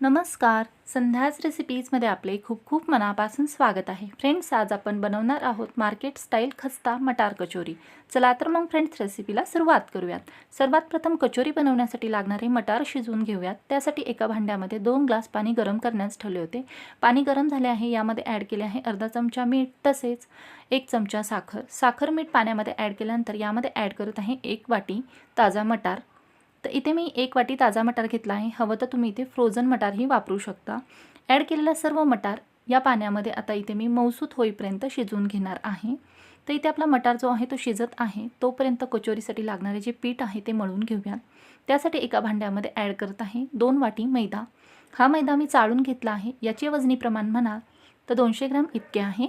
नमस्कार. संध्याज रेसिपीजमध्ये आपले खूप खूप मनापासून स्वागत आहे. फ्रेंड्स आज आपण बनवणार आहोत मार्केट स्टाईल खस्ता मटार कचोरी. चला तर मग फ्रेंड्स रेसिपीला सुरुवात करूयात. सर्वात प्रथम कचोरी बनवण्यासाठी लागणारे मटार शिजवून घेऊयात. त्यासाठी एका भांड्यामध्ये दोन ग्लास पाणी गरम करण्यास ठेवले होते. पाणी गरम झाले आहे यामध्ये ॲड केले आहे अर्धा चमचा मीठ तसेच एक चमचा साखर. साखर मीठ पाण्यामध्ये ॲड केल्यानंतर यामध्ये ॲड करत आहे एक वाटी ताजा मटार. तर इथे मी एक वाटी ताजा मटार घेतला आहे. हवं तर तुम्ही इथे फ्रोझन मटारही वापरू शकता. ॲड केलेला सर्व मटार या पाण्यामध्ये आता इथे मी मौसूत होईपर्यंत शिजवून घेणार आहे. तर इथे आपला मटार जो आहे तो शिजत आहे. तोपर्यंत कचोरीसाठी लागणारे जे पीठ आहे ते मळून घेऊयात. त्यासाठी एका भांड्यामध्ये ॲड करत आहे दोन वाटी मैदा. हा मैदा मी चाळून घेतला आहे. याचे वजनी प्रमाण म्हणाल तर दोनशे ग्रॅम इतके आहे.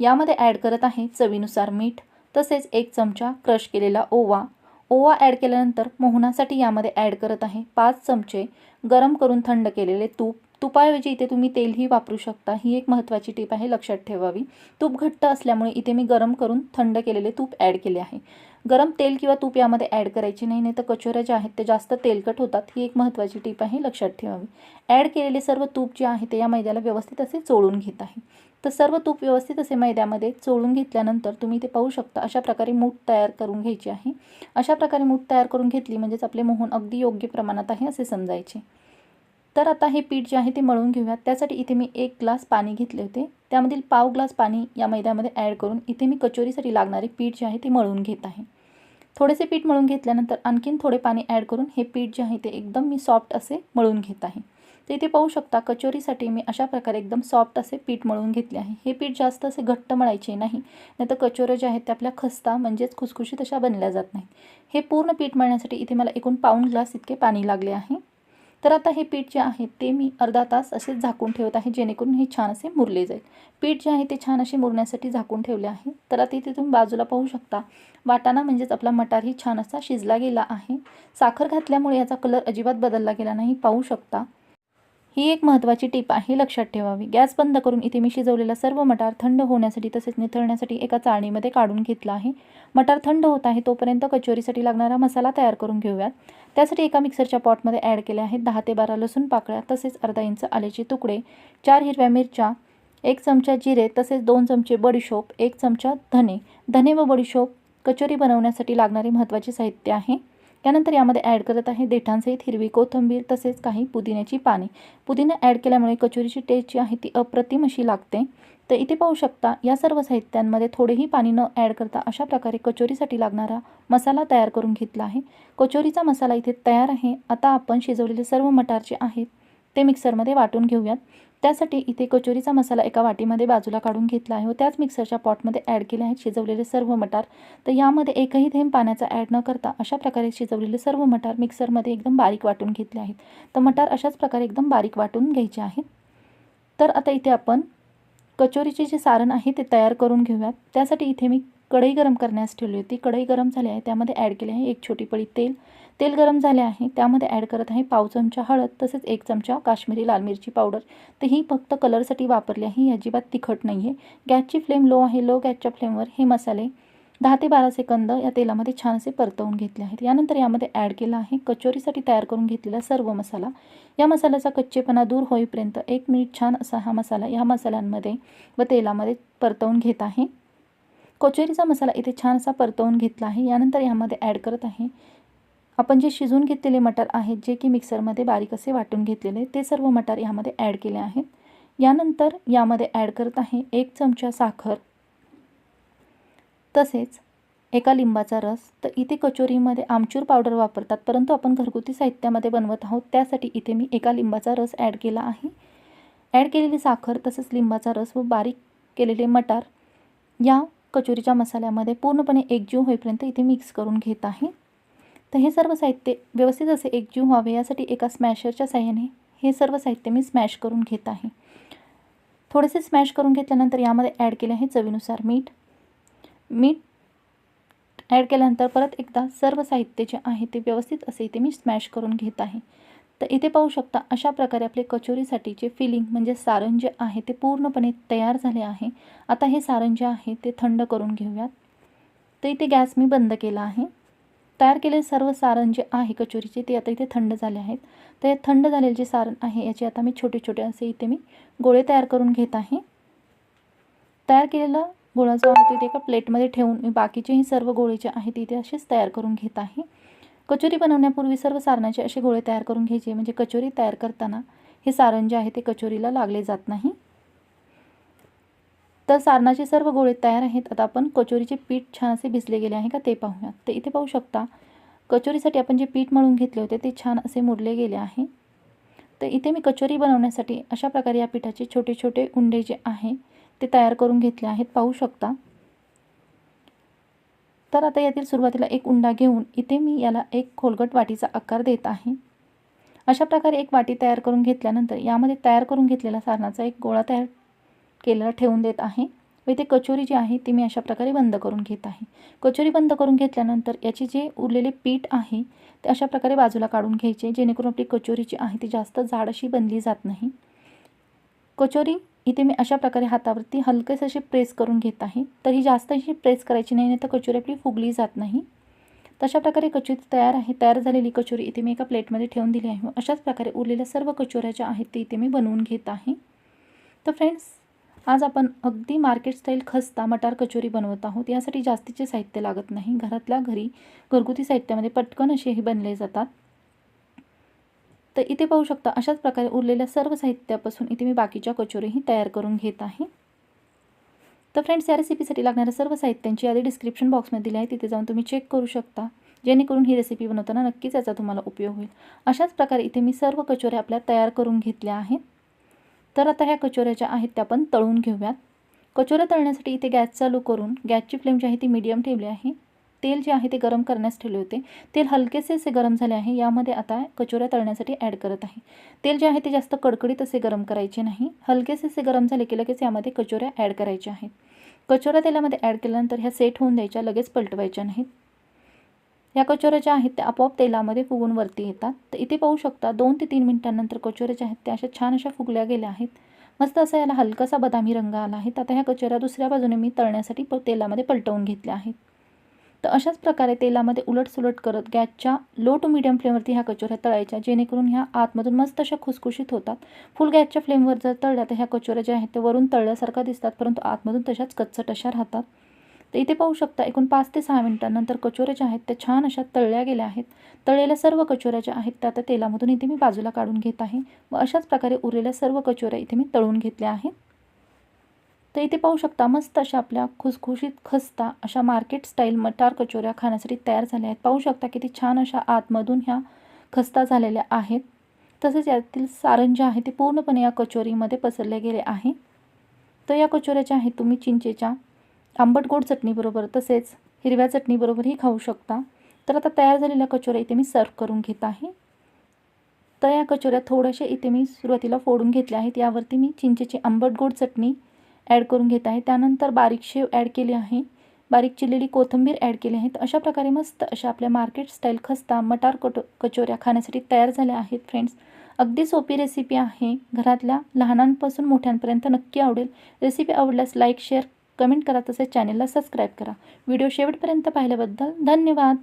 यामध्ये ॲड करत आहे चवीनुसार मीठ तसेच एक चमचा क्रश केलेला ओवा ओवा ॲड केल्यानंतर मोहनासाठी यामध्ये ॲड करत आहे पाच चमचे गरम करून थंड केलेले तूप. तुपाऐवजी इथे तुम्ही तेलही वापरू शकता. ही एक महत्त्वाची टीप आहे लक्षात ठेवावी. तूप घट्ट असल्यामुळे इथे मी गरम करून थंड केलेले तूप ॲड केले आहे. गरम तेल किंवा तूप यामध्ये ॲड करायची नाही नाही तर कचोऱ्या ज्या आहेत ते जास्त तेलकट होतात. ही एक महत्त्वाची टीप आहे लक्षात ठेवावी. ॲड केलेले सर्व तूप जे आहे ते या मैद्याला व्यवस्थित असे चोळून घेत आहे. तर सर्व तूप व्यवस्थित असे मैद्यामध्ये चोळून घेतल्यानंतर तुम्ही ते पाहू शकता अशा प्रकारे मूठ तयार करून घ्यायची आहे. अशा प्रकारे मूठ तयार करून घेतली म्हणजेच आपले मोहन अगदी योग्य प्रमाणात आहे असे समजायचे. तर आता हे पीठ जे आहे ते मळून घेऊयात. त्यासाठी इथे मी एक ग्लास पाणी घेतले होते. त्यामधील पाव ग्लास पाणी या मैद्यामध्ये ॲड करून इथे मी कचोरीसाठी लागणारे पीठ जे आहे ते मळून घेत आहे. थोडेसे पीठ मळून घेतल्यानंतर आणखीन थोडे पाणी ॲड करून हे पीठ जे आहे ते एकदम मी सॉफ्ट असे मळून घेत आहे. तर इथे पाहू शकता कचोरीसाठी मी अशा प्रकारे एकदम सॉफ्ट असे पीठ मळून घेतले आहे. हे पीठ जास्त असे घट्ट मळायचे नाही. नाही तर कचोऱ्या ज्या आहेत त्या आपल्या खस्ता म्हणजेच खुसखुशीत अशा बनल्या जात नाहीत. हे पूर्ण पीठ मळण्यासाठी इथे मला एकूण पाऊण ग्लास इतके पाणी लागले आहे. तर आता हे पीठ जे आहे ते मी अर्धा तास असे झाकून ठेवत आहे जेणेकरून हे छान असे मुरले जाईल. पीठ जे आहे ते छान असे मुरण्यासाठी झाकून ठेवले आहे. तर आता इथे तुम्ही बाजूला पाहू शकता वाटाणा म्हणजेच आपला मटारही छान असा शिजला गेला आहे. साखर घातल्यामुळे याचा कलर अजिबात बदलला गेला नाही पाहू शकता. ही एक महत्त्वाची टीप आहे लक्षात ठेवावी. गॅस बंद करून इथे मी शिजवलेला सर्व मटार थंड होण्यासाठी तसेच निथळण्यासाठी एका चाळणीमध्ये काढून घेतला आहे. मटार थंड होत आहे तोपर्यंत कचोरीसाठी लागणारा मसाला तयार करून घेऊयात. त्यासाठी एका मिक्सरच्या पॉटमध्ये ॲड केले आहेत दहा ते बारा लसूण पाकळ्या तसेच अर्धा इंच आल्याचे तुकडे चार हिरव्या मिरच्या एक चमचा जिरे तसेच दोन चमचे बडीशोप एक चमचा धने. धने व बडीशोप कचोरी बनवण्यासाठी लागणारे महत्त्वाचे साहित्य आहे. त्यानंतर यामध्ये ॲड करत आहे देठांसहित हिरवी कोथिंबीर तसेच काही पुदिन्याची पाने. पुदिना ॲड केल्यामुळे कचोरीची टेस्ट जी आहे ती अप्रतिम अशी लागते. तर इथे पाहू शकता या सर्व साहित्यांमध्ये थोडेही पाणी न ॲड करता अशा प्रकारे कचोरीसाठी लागणारा मसाला तयार करून घेतला आहे. कचोरीचा मसाला इथे तयार आहे. आता आपण शिजवलेले सर्व मटार जे आहेत ते मिक्सरमध्ये वाटून घेऊयात. त्यासाठी इथे कचोरीचा मसाला एका वाटीमध्ये बाजूला काढून घेतला आहे व त्याच मिक्सरच्या पॉटमध्ये ॲड केले आहेत शिजवलेले सर्व मटार. तर यामध्ये एकही थेंब पाण्याचा ॲड न करता अशा प्रकारे शिजवलेले सर्व मटार मिक्सरमध्ये एकदम बारीक वाटून घेतले आहेत. तर मटार अशाच प्रकारे एकदम बारीक वाटून घ्यायचे आहेत. तर आता इथे आपण कचोरीचे जे सारण आहे ते तयार करून घेऊयात. त्यासाठी इथे मी कढई गरम करण्यास ठेवली होती. कढई गरम झाली आहे. त्यामध्ये ॲड केले आहे एक छोटी पळी तेल. तेल गरम झाले आहे त्यामध्ये ॲड करत आहे पाव चमचा हळद तसेच एक चमचा काश्मीरी लाल मिरची पावडर तर ही फक्त कलरसाठी वापरली आहे ही अजिबात तिखट नाही आहे गॅसची फ्लेम लो आहे लो गॅसच्या फ्लेमवर हे मसाले दहा ते बारा सेकंद या तेलामध्ये छान असे परतवून घेतले आहेत. यानंतर यामध्ये ॲड केला आहे कचोरीसाठी तयार करून घेतलेला सर्व मसाला. या मसाल्याचा कच्चेपणा दूर होईपर्यंत एक मिनिट छान असा हा मसाला या मसाल्यांमध्ये व तेलामध्ये परतवून घेत आहे. कचोरीचा मसाला इथे छान असा परतवून घेतला आहे. यानंतर यामध्ये ॲड करत आहे आपण जे शिजून घेतलेले मटार आहेत जे की मिक्सरमध्ये बारीक असे वाटून घेतलेले ते सर्व मटार यामध्ये ॲड केले आहेत. यानंतर यामध्ये ॲड करत आहे एक चमचा साखर. तसेच एका लिंबाचा रस. तर इथे कचोरीमध्ये आमचूर पावडर वापरतात परंतु आपण घरगुती साहित्यामध्ये बनवत आहोत त्यासाठी इथे मी एका लिंबाचा रस ॲड केला आहे. ॲड केलेली साखर तसेच लिंबाचा रस व बारीक केलेले मटार या कचोरीच्या मसाल्यामध्ये पूर्णपणे एकजीव होईपर्यंत इथे मिक्स करून घेत आहे. तर हे सर्व साहित्य व्यवस्थित असे एकजीव व्हावे यासाठी एका स्मॅशरच्या साह्याने हे सर्व साहित्य मी स्मॅश करून घेत आहे. थोडेसे स्मॅश करून घेतल्यानंतर यामध्ये ॲड केले आहे चवीनुसार मीठ. मीठ ॲड केल्यानंतर परत एकदा सर्व साहित्य जे आहे ते व्यवस्थित असे इथे मी स्मॅश करून घेत आहे. तर इथे पाहू शकता अशा प्रकारे आपले कचोरीसाठीचे फिलिंग म्हणजे सारण जे आहे ते पूर्णपणे तयार झाले आहे. आता हे सारण जे आहे ते थंड करून घेऊयात. तर इथे गॅस मी बंद केला आहे. तयार केलेले सर्व सारण जे आहे कचोरीचे ते आता इथे थंड झाले आहेत. तर हे थंड झालेले जे सारण आहे याचे आता मी छोटे छोटे असे इथे मी गोळे तयार करून घेत आहे. तयार केलेला गोळा जो आहे तो एका प्लेटमध्ये ठेवून मी बाकीचेही सर्व गोळे जे आहेत इथे असेच तयार करून घेत आहे. कचोरी बनवण्यापूर्वी सर्व सारणाचे असे गोळे तयार करून घ्यायचे. म्हणजे कचोरी तयार करताना हे सारण जे आहे ते कचोरीला लागले जात नाही. तर सारणाचे सर्व गोळे तयार आहेत. आता आपण कचोरीचे पीठ छान असे भिजले गेले आहे का ते पाहूया तर इथे पाहू शकता कचोरीसाठी आपण जे पीठ मळून घेतले होते ते छान असे मुरले गेले आहे. तर इथे मी कचोरी बनवण्यासाठी अशा प्रकारे या पिठाचे छोटे छोटे उंडे जे आहे ते तयार करून घेतले आहेत. पाहू शकता. तर आता यातील सुरुवातीला एक उंडा घेऊन इथे मी याला एक खोलगट वाटीचा आकार देत आहे. अशा प्रकारे एक वाटी तयार करून घेतल्यानंतर यामध्ये तयार करून घेतलेला सारणाचा एक गोळा तयार केलेला ठेवून देत आहे. व इथे कचोरी जी आहे ती मी अशा प्रकारे बंद करून घेत आहे. कचोरी बंद करून घेतल्यानंतर याचे जे उरलेले पीठ आहे ते अशा प्रकारे बाजूला काढून घ्यायचे जेणेकरून आपली कचोरी जी आहे ती जास्त जाड अशी बनली जात नाही. कचोरी इथे मी अशा प्रकारे हातावरती हलकेच असे प्रेस करून घेत आहे. तर ही जास्त अशी प्रेस करायची नाही तर कचोरी आपली फुगली जात नाही. तशा प्रकारे कचोरी तयार आहे तयार झालेली कचोरी इथे मी एका प्लेटमध्ये ठेवून दिली आहे. अशाच प्रकारे उरलेल्या सर्व कचोऱ्या ज्या आहेत ते इथे मी बनवून घेत आहे. तर फ्रेंड्स आज आपण अगदी मार्केट स्टाईल खस्ता मटार कचोरी बनवत आहोत. यासाठी जास्तीचे साहित्य लागत नाही. घरातल्या घरी घरगुती साहित्यामध्ये पटकन असेही बनले जातात. तर इथे पाहू शकता अशाच प्रकारे उरलेल्या सर्व साहित्यापासून इथे मी बाकीच्या कचोरीही तयार करून घेत आहे. तर फ्रेंड्स या रेसिपीसाठी लागणाऱ्या सर्व साहित्यांची यादी डिस्क्रिप्शन बॉक्समध्ये दिली आहे. तिथे जाऊन तुम्ही चेक करू शकता. जेणेकरून ही रेसिपी बनवताना नक्कीच याचा तुम्हाला उपयोग होईल. अशाच प्रकारे इथे मी सर्व कचोऱ्या आपल्या तयार करून घेतल्या आहेत. तर आता ह्या कचोऱ्या ज्या आहेत त्या आपण तळून घेऊयात. कचोऱ्या तळण्यासाठी इथे गॅस चालू करून गॅसची फ्लेम जी आहे ती मीडियम ठेवली आहे. तेल जे आहे ते गरम करण्यास ठेवले होते. तेल हलकेसे असे गरम झाले आहे यामध्ये आता कचोऱ्या तळण्यासाठी ॲड करत आहे. तेल जे आहे ते जास्त कडकडीत असे गरम करायचे नाही. हलकेसे असे गरम झाले की लगेच यामध्ये कचोऱ्या ॲड करायच्या आहेत. कचोऱ्या तेलामध्ये ॲड केल्यानंतर ह्या सेट होऊन द्यायच्या लगेच पलटवायच्या नाहीत. या कचोऱ्या ज्या आहेत त्या आपोआप तेलामध्ये फुगून वरती येतात. तर इथे पाहू शकता दोन ते तीन मिनिटांनंतर कचोऱ्या ज्या आहेत त्या अशा छान अशा फुगल्या गेल्या आहेत. मस्त असा याला हलकासा बदामी रंग आला आहे. आता ह्या कचोऱ्या दुसऱ्या बाजूने मी तळण्यासाठी प तेलामध्ये पलटवून घेतल्या आहेत. तर अशाच प्रकारे तेलामध्ये उलटसुलट करत गॅसच्या लो टू मिडियम फ्लेमवरती ह्या कचोऱ्या तळायच्या जेणेकरून ह्या आतमधून मस्त अशा खुसखुशीत होतात. फुल गॅसच्या फ्लेमवर जर तळल्या तर ह्या कचोऱ्या ज्या आहेत त्या वरून तळल्यासारख्या दिसतात परंतु आतमधून तशाच कच्चट अशा राहतात. तर इथे पाहू शकता एकूण पाच ते सहा मिनिटांनंतर कचोऱ्या ज्या आहेत त्या छान अशा तळल्या गेल्या आहेत. तळलेल्या सर्व कचोऱ्या ज्या आहेत त्या आता तेलामधून इथे मी बाजूला काढून घेत आहे. व अशाच प्रकारे उरलेल्या सर्व कचोऱ्या इथे मी तळून घेतल्या आहेत. तर इथे पाहू शकता मस्त अशा आपल्या खुसखुशीत खस्ता अशा मार्केट स्टाईल मटार कचोऱ्या खाण्यासाठी तयार झाल्या आहेत. पाहू शकता किती छान अशा आतमधून ह्या खस्ता झालेल्या आहेत. तसेच यातील सारण जे आहे ते पूर्णपणे या कचोरीमध्ये पसरले गेले आहे. तर या कचोऱ्या ज्या आहेत तुम्ही चिंचेच्या आंबट गोड चटणीबरोबर तसेच हिरव्या चटणीबरोबरही खाऊ शकता. तर आता तयार झालेल्या कचोऱ्या इथे मी सर्व करून घेत आहे. तर या कचोऱ्या थोड्याशा इथे मी सुरुवातीला फोडून घेतल्या आहेत. यावरती मी चिंचेची आंबट गोड चटणी ॲड करून घेत आहे. त्यानंतर बारीक शेव ॲड केली आहे. बारीक चिरलेली कोथिंबीर ॲड केली आहे तर अशा प्रकारे मस्त अशा आपल्या मार्केट स्टाईल खस्ता मटार कटो कचोऱ्या खाण्यासाठी तयार झाल्या आहेत फ्रेंड्स अगदी सोपी रेसिपी आहे. घरातल्या लहानांपासून मोठ्यांपर्यंत नक्की आवडेल. रेसिपी आवडल्यास लाईक शेअर कमेंट करा तसेच चॅनेलला सबस्क्राईब करा. व्हिडिओ शेवटपर्यंत पाहिल्याबद्दल धन्यवाद.